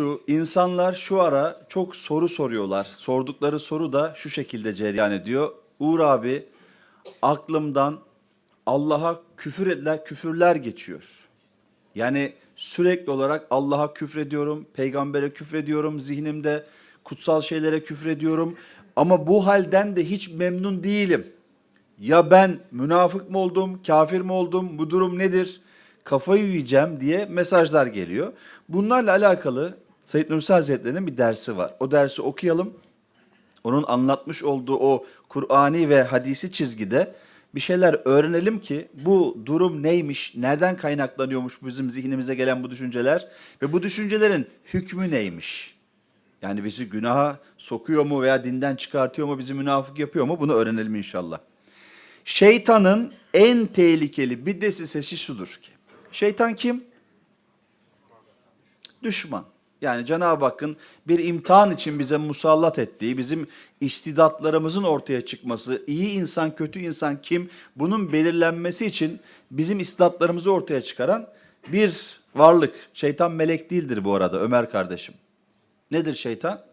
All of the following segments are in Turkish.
şu, insanlar şu ara çok soru soruyorlar. Sordukları soru da şu şekilde cereyan ediyor. Uğur abi, aklımdan Allah'a küfür edilen küfürler geçiyor. Yani sürekli olarak Allah'a küfrediyorum, peygambere küfrediyorum, zihnimde kutsal şeylere küfrediyorum. Ama bu halden de hiç memnun değilim. Ya ben münafık mı oldum, kafir mi oldum, bu durum nedir? Kafayı yiyeceğim diye mesajlar geliyor. Bunlarla alakalı Said Nursi Hazretleri'nin bir dersi var. O dersi okuyalım. Onun anlatmış olduğu o Kur'ani ve hadisi çizgide bir şeyler öğrenelim ki bu durum neymiş, nereden kaynaklanıyormuş bizim zihnimize gelen bu düşünceler ve bu düşüncelerin hükmü neymiş? Yani bizi günaha sokuyor mu veya dinden çıkartıyor mu, bizi münafık yapıyor mu bunu öğrenelim inşallah. Şeytanın en tehlikeli bir desisesi şudur ki. Şeytan kim? Düşman. Yani Cenab-ı Hakk'ın bir imtihan için bize musallat ettiği, bizim istidatlarımızın ortaya çıkması, iyi insan, kötü insan kim, bunun belirlenmesi için bizim istidatlarımızı ortaya çıkaran bir varlık. Şeytan melek değildir bu arada Ömer kardeşim. Nedir şeytan?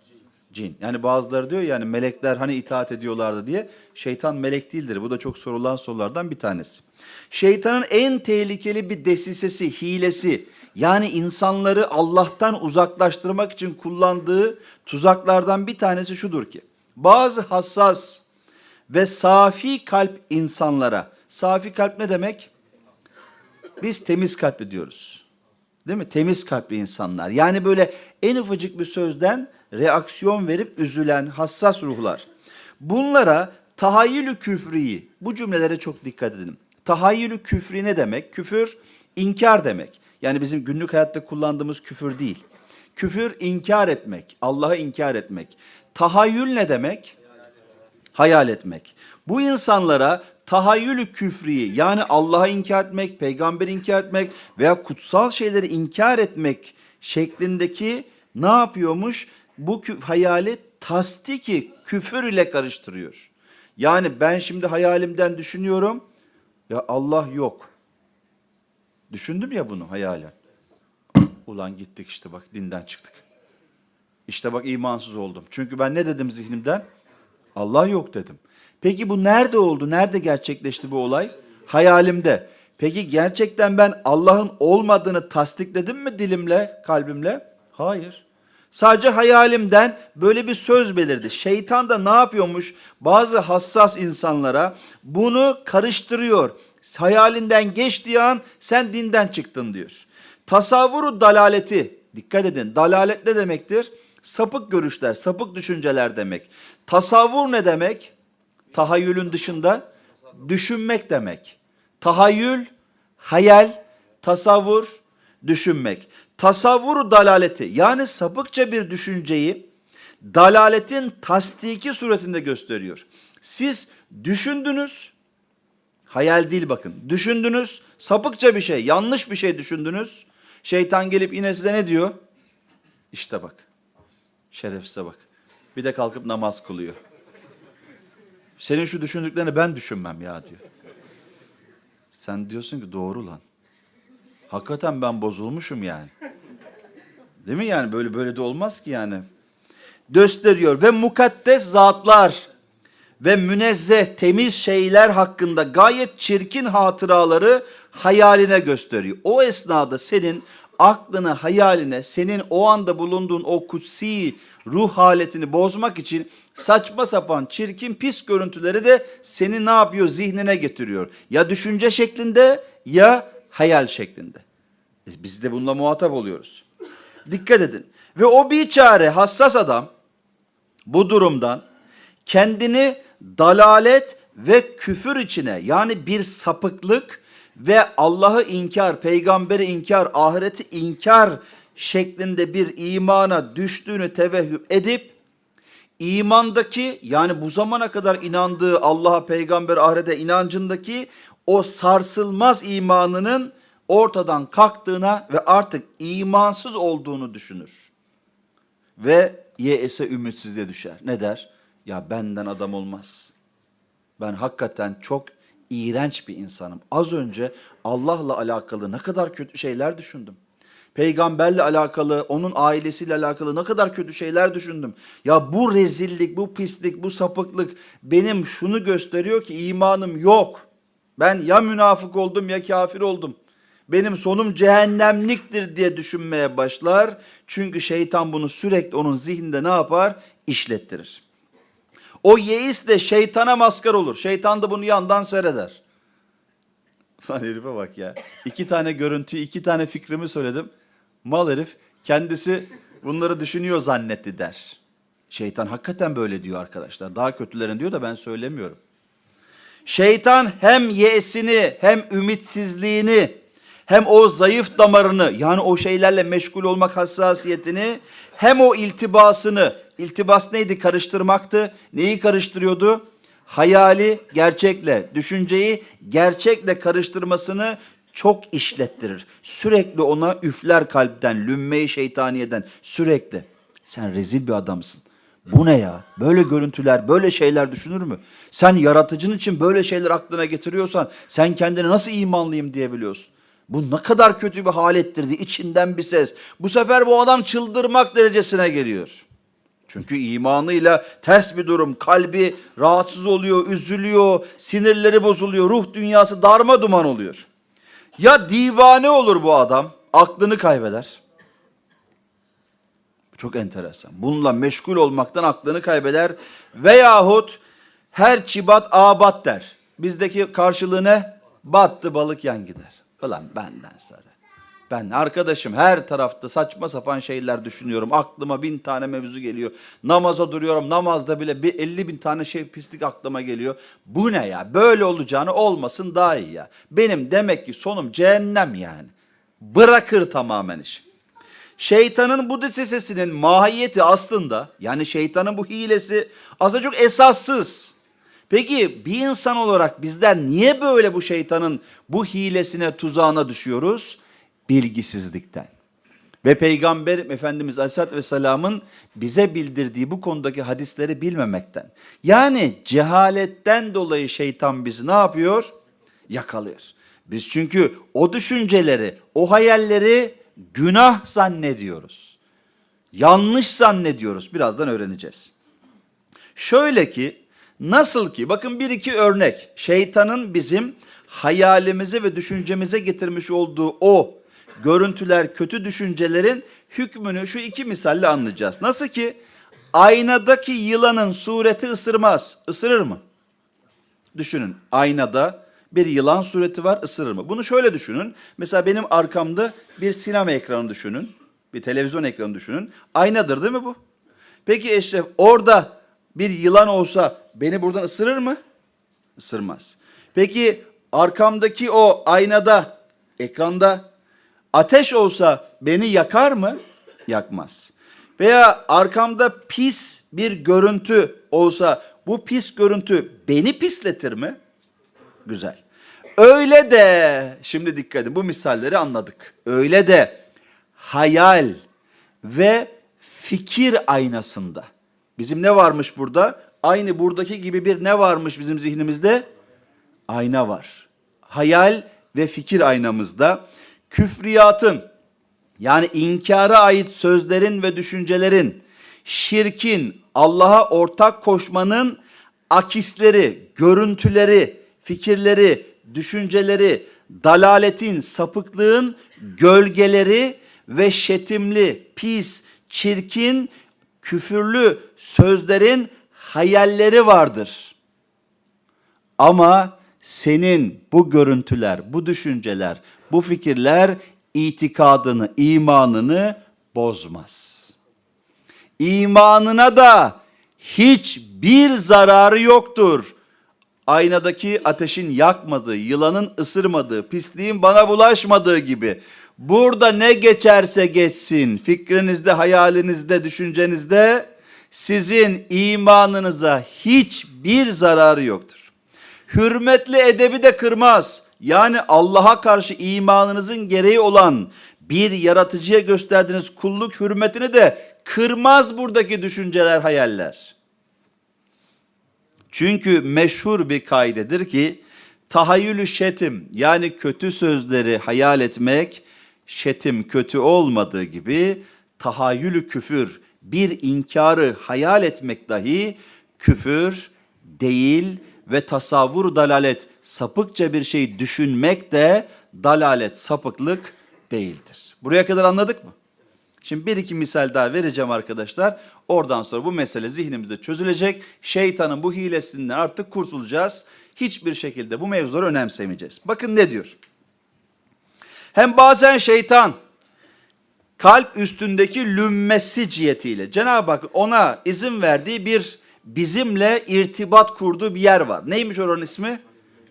Cin. Yani bazıları diyor yani melekler hani itaat ediyorlardı diye. Şeytan melek değildir. Bu da çok sorulan sorulardan bir tanesi. Şeytanın en tehlikeli bir desisesi, hilesi yani insanları Allah'tan uzaklaştırmak için kullandığı tuzaklardan bir tanesi şudur ki. Bazı hassas ve safi kalp insanlara, safi kalp ne demek? Biz temiz kalpli diyoruz. Değil mi? Temiz kalpli insanlar. Yani böyle en ufacık bir sözden reaksiyon verip üzülen hassas ruhlar. Bunlara tahayyülü küfriyi, bu cümlelere çok dikkat edin. Tahayyülü küfri ne demek? Küfür inkar demek. Yani bizim günlük hayatta kullandığımız küfür değil. Küfür inkar etmek, Allah'ı inkar etmek. Tahayyül ne demek? hayal etmek. Bu insanlara tahayyülü küfriyi yani Allah'ı inkar etmek, peygamberi inkar etmek veya kutsal şeyleri inkar etmek şeklindeki ne yapıyormuş? Bu hayali tasdiki küfür ile karıştırıyor. Yani ben şimdi hayalimden düşünüyorum ya Allah yok. Düşündüm ya bunu hayalen. Ulan gittik işte bak dinden çıktık. İşte bak imansız oldum. Çünkü ben ne dedim zihnimden? Allah yok dedim. Peki bu nerede oldu? Nerede gerçekleşti bu olay? Hayalimde. Peki gerçekten ben Allah'ın olmadığını tasdikledim mi dilimle, kalbimle? Hayır. Sadece hayalimden böyle bir söz belirdi. Şeytan da ne yapıyormuş? Bazı hassas insanlara bunu karıştırıyor. Hayalinden geçtiği an sen dinden çıktın diyor. Tasavvuru dalaleti, dikkat edin dalalet ne demektir? Sapık görüşler, sapık düşünceler demek. Tasavvur ne demek? Tahayyülün dışında düşünmek demek. Tahayyül, hayal, tasavvur, düşünmek. Tasavvuru dalaleti yani sapıkça bir düşünceyi dalaletin tasdiki suretinde gösteriyor. Siz düşündünüz, hayal değil bakın. Düşündünüz, sapıkça bir şey, yanlış bir şey düşündünüz. Şeytan gelip yine size ne diyor? İşte bak. Şerefsize bak. Bir de kalkıp namaz kılıyor. Senin şu düşündüklerini ben düşünmem ya diyor. Sen diyorsun ki doğru lan. Hakikaten ben bozulmuşum yani. Değil mi yani böyle böyle de olmaz ki yani. Gösteriyor ve mukaddes zatlar ve münezzeh temiz şeyler hakkında gayet çirkin hatıraları hayaline gösteriyor. O esnada senin aklını, hayaline, senin o anda bulunduğun o kutsi ruh haletini bozmak için saçma sapan, çirkin, pis görüntüleri de seni ne yapıyor? Zihnine getiriyor. Ya düşünce şeklinde ya hayal şeklinde. E Biz de bununla muhatap oluyoruz. Dikkat edin. Ve o biçare hassas adam bu durumdan kendini dalalet ve küfür içine yani bir sapıklık ve Allah'ı inkar, peygamberi inkar, ahireti inkar şeklinde bir imana düştüğünü tevehhüm edip imandaki yani bu zamana kadar inandığı Allah'a, peygamber, ahirete inancındaki o sarsılmaz imanının ortadan kalktığına ve artık imansız olduğunu düşünür ve yese ümitsizliğe düşer. Ne der? Ya benden adam olmaz. Ben hakikaten çok iğrenç bir insanım. Az önce Allah'la alakalı ne kadar kötü şeyler düşündüm. Peygamberle alakalı, onun ailesiyle alakalı ne kadar kötü şeyler düşündüm. Ya bu rezillik, bu pislik, bu sapıklık benim şunu gösteriyor ki imanım yok. Ben ya münafık oldum ya kafir oldum. Benim sonum cehennemliktir diye düşünmeye başlar. Çünkü şeytan bunu sürekli onun zihninde ne yapar? İşlettirir. O yeis de şeytana maskar olur. Şeytan da bunu yandan seyreder. Lan herife bak ya. İki tane görüntü, iki tane fikrimi söyledim. Mal herif kendisi bunları düşünüyor zannetti der. Şeytan hakikaten böyle diyor arkadaşlar. Daha kötülerin diyor da ben söylemiyorum. Şeytan hem yesini hem ümitsizliğini hem o zayıf damarını yani o şeylerle meşgul olmak hassasiyetini hem o iltibasını iltibas neydi? Karıştırmaktı. Neyi karıştırıyordu? Hayali gerçekle düşünceyi gerçekle karıştırmasını çok işlettirir. Sürekli ona üfler kalpten lümme-i şeytaniyeden sürekli. Sen rezil bir adamsın bu ne ya? Böyle görüntüler, böyle şeyler düşünür mü? Sen yaratıcın için böyle şeyler aklına getiriyorsan sen kendine nasıl imanlıyım diyebiliyorsun. Bu ne kadar kötü bir hal ettirdi. içinden bir ses. Bu sefer bu adam çıldırmak derecesine geliyor. Çünkü imanıyla ters bir durum. Kalbi rahatsız oluyor, üzülüyor, sinirleri bozuluyor, ruh dünyası darma duman oluyor. Ya divane olur bu adam, aklını kaybeder. Çok enteresan. Bununla meşgul olmaktan aklını kaybeder. Veyahut her çibat abat der. Bizdeki karşılığı ne? Battı balık yan gider. Ulan benden sonra. Ben arkadaşım her tarafta saçma sapan şeyler düşünüyorum. Aklıma bin tane mevzu geliyor. Namaza duruyorum. Namazda bile bir 50 bin tane şey pislik aklıma geliyor. Bu ne ya? Böyle olacağını olmasın daha iyi ya. Benim demek ki sonum cehennem yani. Bırakır tamamen işi. Şeytanın bu desesesinin mahiyeti aslında yani şeytanın bu hilesi aslında çok esassız. Peki bir insan olarak bizler niye böyle bu şeytanın bu hilesine tuzağına düşüyoruz? Bilgisizlikten. Ve Peygamber Efendimiz Aleyhisselatü Vesselam'ın bize bildirdiği bu konudaki hadisleri bilmemekten. Yani cehaletten dolayı şeytan bizi ne yapıyor? Yakalıyor. Biz çünkü o düşünceleri, o hayalleri günah zannediyoruz. Yanlış zannediyoruz. Birazdan öğreneceğiz. Şöyle ki nasıl ki bakın bir iki örnek şeytanın bizim hayalimize ve düşüncemize getirmiş olduğu o görüntüler, kötü düşüncelerin hükmünü şu iki misalle anlayacağız. Nasıl ki aynadaki yılanın sureti ısırmaz. Isırır mı? Düşünün aynada bir yılan sureti var ısırır mı? Bunu şöyle düşünün. Mesela benim arkamda bir sinema ekranı düşünün. Bir televizyon ekranı düşünün. Aynadır değil mi bu? Peki Eşref orada bir yılan olsa beni buradan ısırır mı? Isırmaz. Peki arkamdaki o aynada, ekranda ateş olsa beni yakar mı? Yakmaz. Veya arkamda pis bir görüntü olsa bu pis görüntü beni pisletir mi? Güzel. Öyle de şimdi dikkat edin bu misalleri anladık. Öyle de hayal ve fikir aynasında. Bizim ne varmış burada? Aynı buradaki gibi bir ne varmış bizim zihnimizde? Ayna var. Hayal ve fikir aynamızda küfriyatın yani inkara ait sözlerin ve düşüncelerin, şirkin, Allah'a ortak koşmanın akisleri, görüntüleri, fikirleri, düşünceleri, dalaletin, sapıklığın gölgeleri ve şetimli, pis, çirkin, küfürlü sözlerin hayalleri vardır. Ama senin bu görüntüler, bu düşünceler, bu fikirler itikadını, imanını bozmaz. İmanına da hiçbir zararı yoktur. Aynadaki ateşin yakmadığı, yılanın ısırmadığı, pisliğin bana bulaşmadığı gibi. Burada ne geçerse geçsin, fikrinizde, hayalinizde, düşüncenizde sizin imanınıza hiçbir zararı yoktur. Hürmetli edebi de kırmaz. Yani Allah'a karşı imanınızın gereği olan bir yaratıcıya gösterdiğiniz kulluk hürmetini de kırmaz buradaki düşünceler, hayaller. Çünkü meşhur bir kaidedir ki tahayyülü şetim yani kötü sözleri hayal etmek şetim kötü olmadığı gibi tahayyülü küfür, bir inkarı hayal etmek dahi küfür değil ve tasavvur dalalet sapıkça bir şey düşünmek de dalalet sapıklık değildir. Buraya kadar anladık mı? Şimdi bir iki misal daha vereceğim arkadaşlar. Oradan sonra bu mesele zihnimizde çözülecek. Şeytanın bu hilesinden artık kurtulacağız. Hiçbir şekilde bu mevzuları önemsemeyeceğiz. Bakın ne diyor? Hem bazen şeytan kalp üstündeki lümmesi cihetiyle Cenab-ı Hak ona izin verdiği bir bizimle irtibat kurduğu bir yer var. Neymiş oranın ismi?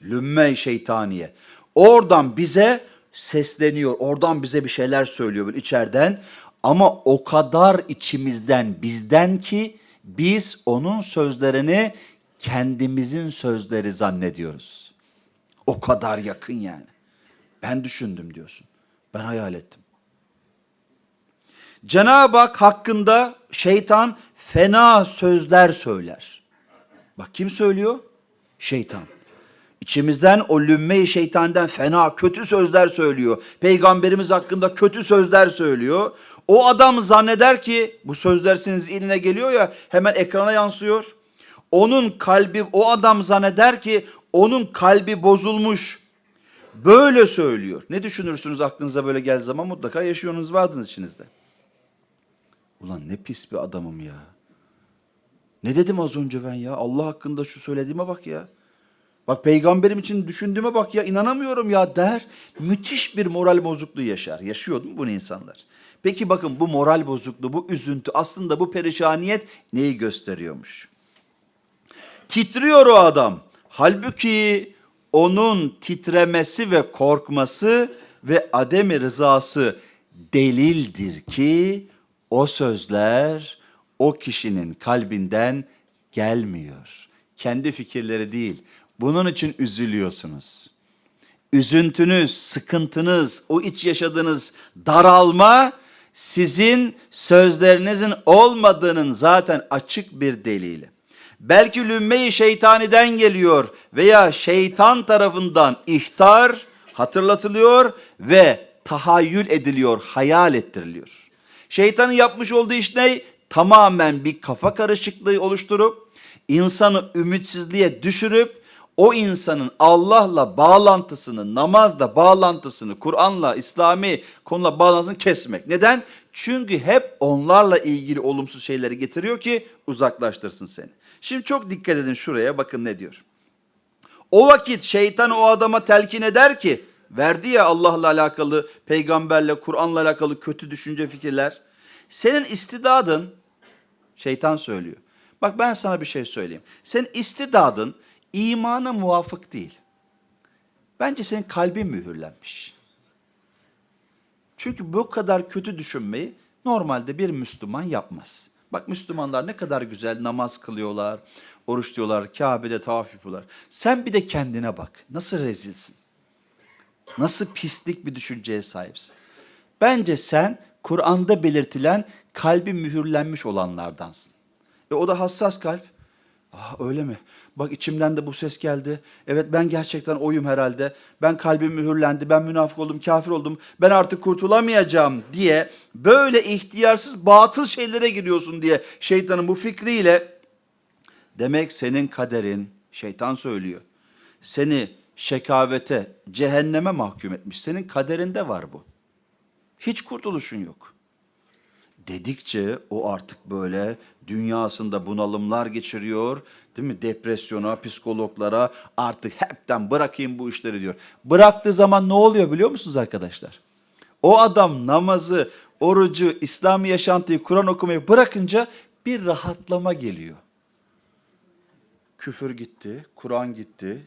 Lümme şeytaniye. Oradan bize sesleniyor. Oradan bize bir şeyler söylüyor böyle içeriden. Ama o kadar içimizden bizden ki biz onun sözlerini kendimizin sözleri zannediyoruz. O kadar yakın yani. Ben düşündüm diyorsun. Ben hayal ettim. Cenab-ı Hak hakkında şeytan fena sözler söyler. Bak kim söylüyor? Şeytan. İçimizden o lümme-i şeytandan fena kötü sözler söylüyor. Peygamberimiz hakkında kötü sözler söylüyor. O adam zanneder ki bu sözler senin zihnine geliyor ya hemen ekrana yansıyor. Onun kalbi o adam zanneder ki onun kalbi bozulmuş. Böyle söylüyor. Ne düşünürsünüz aklınıza böyle geldiği zaman mutlaka yaşıyorsunuz vardınız içinizde. Ulan ne pis bir adamım ya. Ne dedim az önce ben ya? Allah hakkında şu söylediğime bak ya. Bak peygamberim için düşündüğüme bak ya inanamıyorum ya der. Müthiş bir moral bozukluğu yaşar. Yaşıyor değil mi bunu insanlar? Peki bakın bu moral bozukluğu, bu üzüntü aslında bu perişaniyet neyi gösteriyormuş? Titriyor o adam. Halbuki onun titremesi ve korkması ve ademi rızası delildir ki o sözler o kişinin kalbinden gelmiyor. Kendi fikirleri değil. Bunun için üzülüyorsunuz. Üzüntünüz, sıkıntınız, o iç yaşadığınız daralma sizin sözlerinizin olmadığının zaten açık bir delili. Belki lümme-i şeytaniden geliyor veya şeytan tarafından ihtar hatırlatılıyor ve tahayyül ediliyor, hayal ettiriliyor. Şeytanın yapmış olduğu iş ne? Tamamen bir kafa karışıklığı oluşturup insanı ümitsizliğe düşürüp o insanın Allah'la bağlantısını, namazla bağlantısını, Kur'an'la, İslami konula bağlantısını kesmek. Neden? Çünkü hep onlarla ilgili olumsuz şeyleri getiriyor ki uzaklaştırsın seni. Şimdi çok dikkat edin şuraya bakın ne diyor. O vakit şeytan o adama telkin eder ki verdi ya Allah'la alakalı, peygamberle, Kur'an'la alakalı kötü düşünce fikirler. Senin istidadın şeytan söylüyor. Bak ben sana bir şey söyleyeyim. Senin istidadın imana muvafık değil. Bence senin kalbin mühürlenmiş. Çünkü bu kadar kötü düşünmeyi normalde bir Müslüman yapmaz. Bak Müslümanlar ne kadar güzel namaz kılıyorlar, oruç diyorlar, Kabe'de tavaf yapıyorlar. Sen bir de kendine bak. Nasıl rezilsin? Nasıl pislik bir düşünceye sahipsin? Bence sen Kur'an'da belirtilen kalbi mühürlenmiş olanlardansın. E o da hassas kalp. Ah öyle mi? Bak içimden de bu ses geldi. Evet ben gerçekten oyum herhalde. Ben kalbim mühürlendi. Ben münafık oldum, kafir oldum. Ben artık kurtulamayacağım diye böyle ihtiyarsız batıl şeylere giriyorsun diye şeytanın bu fikriyle demek senin kaderin şeytan söylüyor. Seni şekavete, cehenneme mahkum etmiş. Senin kaderinde var bu. Hiç kurtuluşun yok dedikçe o artık böyle dünyasında bunalımlar geçiriyor. Değil mi? Depresyona, psikologlara artık hepten bırakayım bu işleri diyor. Bıraktığı zaman ne oluyor biliyor musunuz arkadaşlar? O adam namazı, orucu, İslami yaşantıyı, Kur'an okumayı bırakınca bir rahatlama geliyor. Küfür gitti, Kur'an gitti,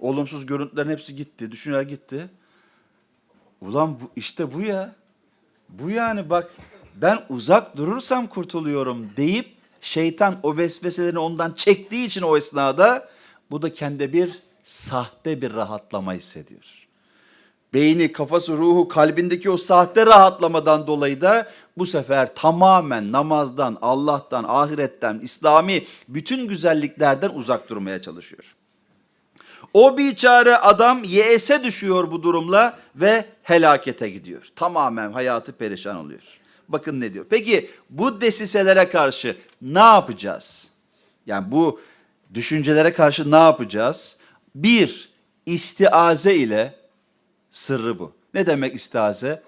olumsuz görüntülerin hepsi gitti, düşünceler gitti. Ulan bu, işte bu ya. Bu yani bak ben uzak durursam kurtuluyorum deyip şeytan o vesveselerini ondan çektiği için o esnada bu da kendi bir sahte bir rahatlama hissediyor. Beyni, kafası, ruhu, kalbindeki o sahte rahatlamadan dolayı da bu sefer tamamen namazdan, Allah'tan, ahiretten, İslami bütün güzelliklerden uzak durmaya çalışıyor. O biçare adam yese düşüyor bu durumla ve helakete gidiyor. Tamamen hayatı perişan oluyor. Bakın ne diyor. Peki bu desiselere karşı ne yapacağız? Yani bu düşüncelere karşı ne yapacağız? Bir, istiaze ile sırrı bu. Ne demek istiaze?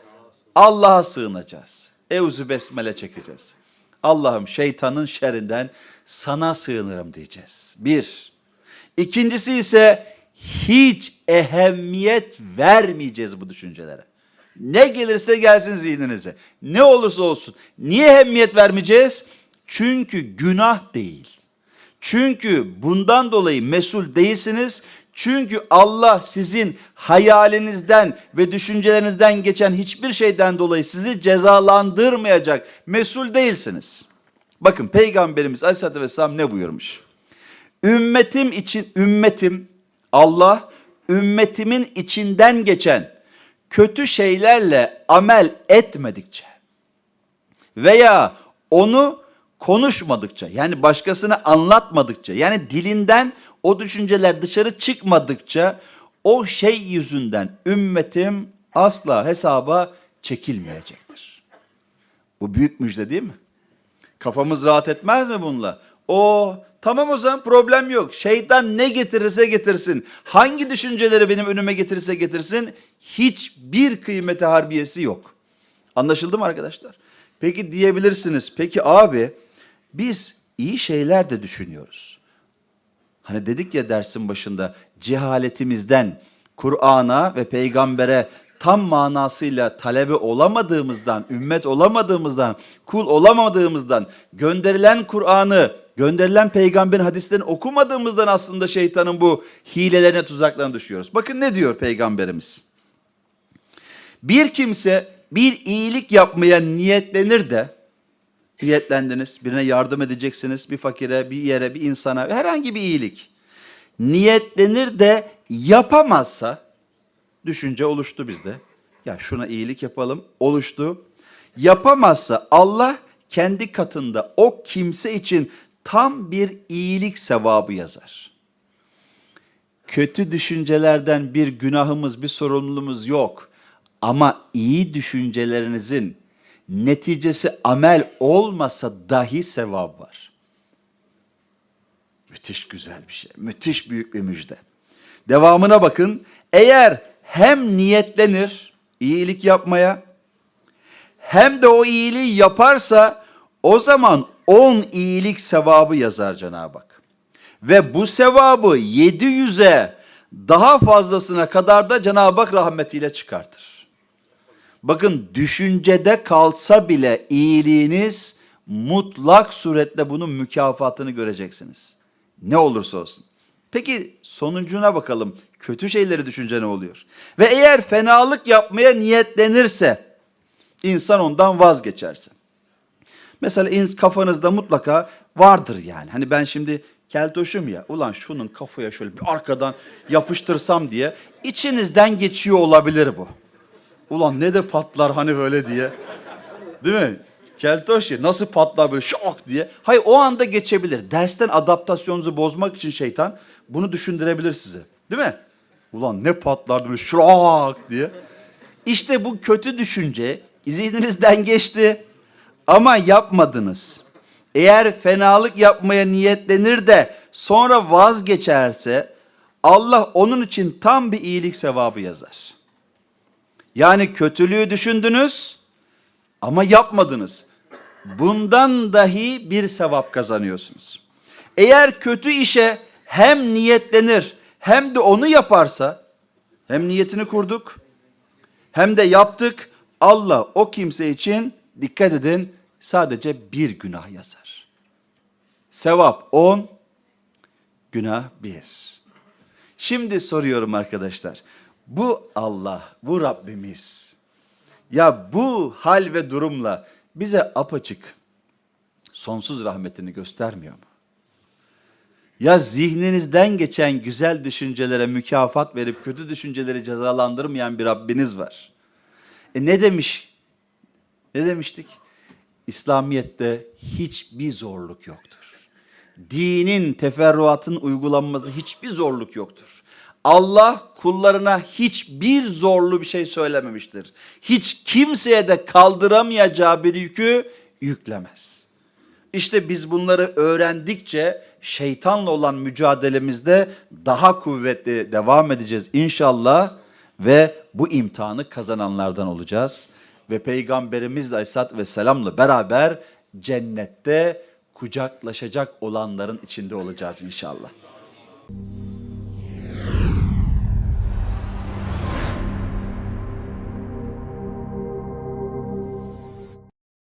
Allah'a sığınacağız. Evzu besmele çekeceğiz. Allah'ım şeytanın şerrinden sana sığınırım diyeceğiz. Bir. İkincisi ise hiç ehemmiyet vermeyeceğiz bu düşüncelere. Ne gelirse gelsin zihninize. Ne olursa olsun. Niye ehemmiyet vermeyeceğiz? Çünkü günah değil. Çünkü bundan dolayı mesul değilsiniz. Çünkü Allah sizin hayalinizden ve düşüncelerinizden geçen hiçbir şeyden dolayı sizi cezalandırmayacak. Mesul değilsiniz. Bakın Peygamberimiz Aleyhisselatü Vesselam ne buyurmuş? Ümmetim için ümmetim Allah ümmetimin içinden geçen kötü şeylerle amel etmedikçe veya onu konuşmadıkça yani başkasına anlatmadıkça yani dilinden o düşünceler dışarı çıkmadıkça o şey yüzünden ümmetim asla hesaba çekilmeyecektir. Bu büyük müjde değil mi? Kafamız rahat etmez mi bununla? O tamam o zaman problem yok. Şeytan ne getirirse getirsin. Hangi düşünceleri benim önüme getirirse getirsin. Hiçbir kıymeti harbiyesi yok. Anlaşıldı mı arkadaşlar? Peki diyebilirsiniz. Peki abi biz iyi şeyler de düşünüyoruz. Hani dedik ya dersin başında cehaletimizden Kur'an'a ve peygambere tam manasıyla talebe olamadığımızdan, ümmet olamadığımızdan, kul olamadığımızdan, gönderilen Kur'an'ı, gönderilen peygamberin hadislerini okumadığımızdan aslında şeytanın bu hilelerine, tuzaklarına düşüyoruz. Bakın ne diyor peygamberimiz? Bir kimse bir iyilik yapmaya niyetlenir de, niyetlendiniz, birine yardım edeceksiniz, bir fakire, bir yere, bir insana, herhangi bir iyilik. Niyetlenir de yapamazsa, düşünce oluştu bizde. Ya şuna iyilik yapalım, oluştu. Yapamazsa Allah kendi katında o kimse için tam bir iyilik sevabı yazar. Kötü düşüncelerden bir günahımız, bir sorumluluğumuz yok. Ama iyi düşüncelerinizin neticesi amel olmasa dahi sevap var. Müthiş güzel bir şey. Müthiş büyük bir müjde. Devamına bakın. Eğer hem niyetlenir iyilik yapmaya hem de o iyiliği yaparsa o zaman on iyilik sevabı yazar Cenab-ı Hak. Ve bu sevabı 700'e daha fazlasına kadar da Cenab-ı Hak rahmetiyle çıkartır. Bakın düşüncede kalsa bile iyiliğiniz mutlak suretle bunun mükafatını göreceksiniz. Ne olursa olsun. Peki sonucuna bakalım. Kötü şeyleri düşünce ne oluyor? Ve eğer fenalık yapmaya niyetlenirse, insan ondan vazgeçerse. Mesela kafanızda mutlaka vardır yani. Hani ben şimdi keltoşum ya. Ulan şunun kafaya şöyle bir arkadan yapıştırsam diye içinizden geçiyor olabilir bu. Ulan ne de patlar hani böyle diye. Değil mi? Keltoş ya nasıl patlar böyle şok diye. Hayır o anda geçebilir. Dersten adaptasyonunuzu bozmak için şeytan bunu düşündürebilir size. Değil mi? Ulan ne patlardı böyle şok diye. İşte bu kötü düşünce zihninizden geçti ama yapmadınız. Eğer fenalık yapmaya niyetlenir de sonra vazgeçerse Allah onun için tam bir iyilik sevabı yazar. Yani kötülüğü düşündünüz ama yapmadınız. Bundan dahi bir sevap kazanıyorsunuz. Eğer kötü işe hem niyetlenir hem de onu yaparsa hem niyetini kurduk hem de yaptık Allah o kimse için dikkat edin sadece bir günah yazar. Sevap 10, günah 1. Şimdi soruyorum arkadaşlar. Bu Allah, bu Rabbimiz ya bu hal ve durumla bize apaçık sonsuz rahmetini göstermiyor mu? Ya zihninizden geçen güzel düşüncelere mükafat verip kötü düşünceleri cezalandırmayan bir Rabbiniz var. E ne demiş? Ne demiştik? İslamiyet'te hiçbir zorluk yoktur. Dinin, teferruatın uygulanmasında hiçbir zorluk yoktur. Allah kullarına hiçbir zorlu bir şey söylememiştir. Hiç kimseye de kaldıramayacağı bir yükü yüklemez. İşte biz bunları öğrendikçe şeytanla olan mücadelemizde daha kuvvetli devam edeceğiz inşallah ve bu imtihanı kazananlardan olacağız. Ve Peygamberimiz Aleyhisselatü Vesselam'la beraber cennette kucaklaşacak olanların içinde olacağız inşallah.